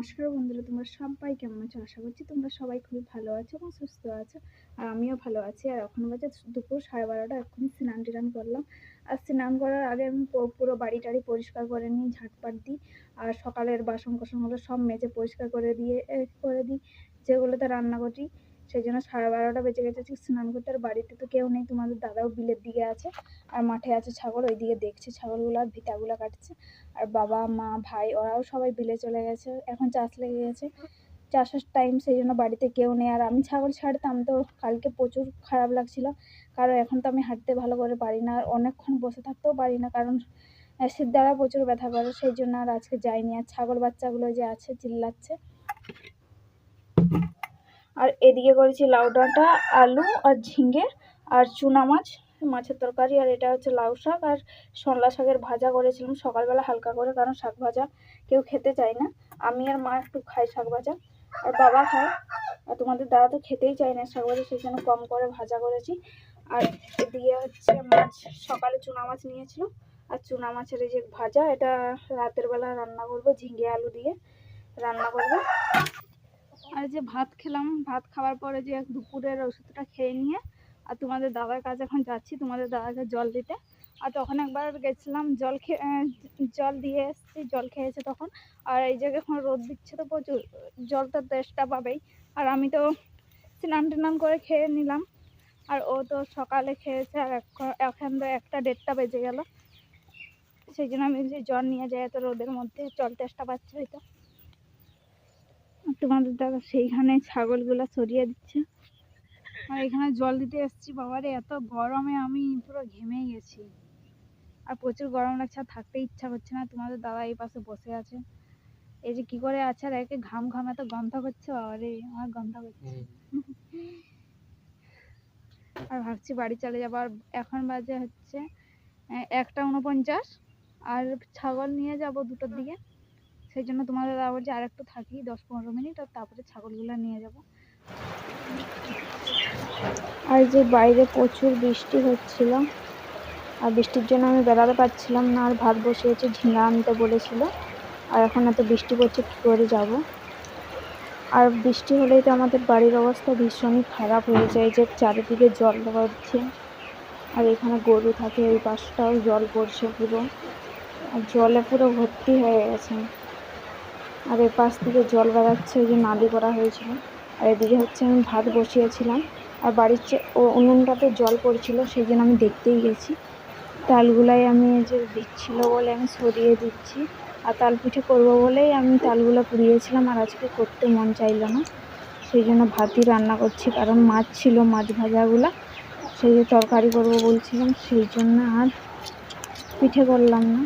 নমস্কার বন্ধুরা, তোমরা সবাই কেমন আছো? আশা করছি তোমরা সবাই খুবই ভালো আছো এবং সুস্থ আছো। আর আমিও ভালো আছি। আর এখন বাজে দুপুর সাড়ে বারোটা, এক্ষুনি স্নান টিনান করলাম। আর স্নান করার আগে আমি পুরো বাড়ি টাড়ি পরিষ্কার করে নিই, ঝাঁটপাট দিই। আর সকালের বাসন কোসনগুলো সব মেজে পরিষ্কার করে দিয়ে করে দিই। যেগুলোতে রান্না করি। সেই জন্য সাড়ে বারোটা বেজে গেছে স্নান করতে। আর বাড়িতে তো কেউ নেই, তোমাদের দাদাও বিলের দিকে আছে, আর মাঠে আছে ছাগল ওই দিকে দেখছে ছাগলগুলো আর ভিটাগুলো কাটছে। আর বাবা, মা, ভাই, ওরাও সবাই বিলে চলে গেছে, এখন চাষ লেগে গেছে। চাষের টাইম সেই জন্য বাড়িতে কেউ নেই। আর আমি ছাগল ছাড়তাম তো, কালকে প্রচুর খারাপ লাগছিল। কারণ এখন তো আমি হাঁটতে ভালো করে পারি না, আর অনেকক্ষণ বসে থাকতেও পারি না, কারণ অ্যাসিড দ্বারা প্রচুর ব্যথা করে সেই জন্য আর আজকে যাইনি। আর ছাগল বাচ্চাগুলো যে আছে, চিল্লাচ্ছে। আর এদিকে করেছি লাউ ডাঁটা, আলু আর ঝিঙ্গে আর চুনা মাছ, মাছের তরকারি আর এটা হচ্ছে লাউ শাক আর শনলা শাকের ভাজা করেছিলাম সকালবেলা হালকা করে কারণ শাক ভাজা কেউ খেতে চায় না। আমি আর মা একটু খাই শাক ভাজা আর বাবা খায়। আর তোমাদের দাদা তো খেতেই চায় না শাক ভাজা, সেই জন্য কম করে ভাজা করেছি। আর এদিকে হচ্ছে মাছ, সকালে চুনা মাছ নিয়েছিল। আর চুনা মাছের এই যে ভাজা, এটা রাতের বেলা রান্না করব ঝিঙ্গে আলু দিয়ে। রান্না করব। আর যে ভাত খেলাম, ভাত খাওয়ার পরে যে দুপুরের ওষুধটা খেয়ে নিয়ে, আর তোমাদের দাদার কাছে এখন যাচ্ছি, তোমাদের দাদাকে জল দিতে। আর তখন একবার গেছিলাম, জল খেয়ে জল দিয়ে এসেছি, জল খেয়েছে তখন। আর এই জায়গায় এখন রোদ দিচ্ছে তো প্রচুর, জল তো পাবেই। আর আমি তো স্নান টান করে খেয়ে নিলাম। আর ও তো সকালে খেয়েছে, আর এখন- তো একটা দেড়টা বেজে গেল। সেই জন্য আমি যে জল নিয়ে যাই এত রোদের মধ্যে, জল তেষ্টা পাচ্ছে হয়তো। তোমাদের দাদা সেইখানে ছাগলগুলো সরিয়ে দিচ্ছে। আর এখানে জল দিতে এসেছি বাবারে এত গরমে আমি পুরো ঘেমেই গেছি। আর প্রচুর গরম লাগছে আর থাকতে ইচ্ছা করছে না। তোমাদের দাদা এই পাশে বসে আছে। এই যে কি করে আছে আর একে ঘাম ঘাম এত গন্ধ করছে বাবারে আমার গন্ধ করছে। আর ভাবছি বাড়ি চলে যাব। আর এখন বাজে হচ্ছে একটা উনপঞ্চাশ। আর ছাগল নিয়ে যাব দুটোর দিকে। সেই জন্য তোমাদের দাদা বলছে আর একটু থাকি, দশ পনেরো মিনিট, আর তারপরে ছাগলগুলো নিয়ে যাব। আর যে বাইরে প্রচুর বৃষ্টি হচ্ছিল, আর বৃষ্টির জন্য আমি বেড়াতে পারছিলাম না, আর ভাত বসিয়েছি ঝিঙ্গা আনতে বলেছিল, আর এখন এত বৃষ্টি পড়ছে, কী করে যাব? আর বৃষ্টি হলেই তো আমাদের বাড়ির অবস্থা ভীষণই খারাপ হয়ে যায়, যে চারিদিকে জল পড়ছে আর এখানে গরু থাকে ওই পাশটাও জল পড়ছে পুরো, আর জলে পুরো ভর্তি হয়ে গেছে। আর এ পাশ থেকে জল বেড়াচ্ছে, ওই যে নালি করা হয়েছিল। আর এদিকে হচ্ছে আমি ভাত বসিয়েছিলাম। আর বাড়ির ও উনুনটাতে জল পড়ছিল, সেই জন্য আমি দেখতেই গেছি। তালগুলাই আমি যে দিচ্ছিল বলে আমি সরিয়ে দিচ্ছি। আর তাল পিঠে করব বলেই আমি তালগুলো পুড়িয়েছিলাম, আর আজকে করতে মন চাইলো না। সেই জন্য ভাতই রান্না করছি, কারণ মাছ ছিল মাছ ভাজাগুলো। সেই যে তরকারি করব বলছিলাম, সেই জন্য আর পিঠে করলাম না।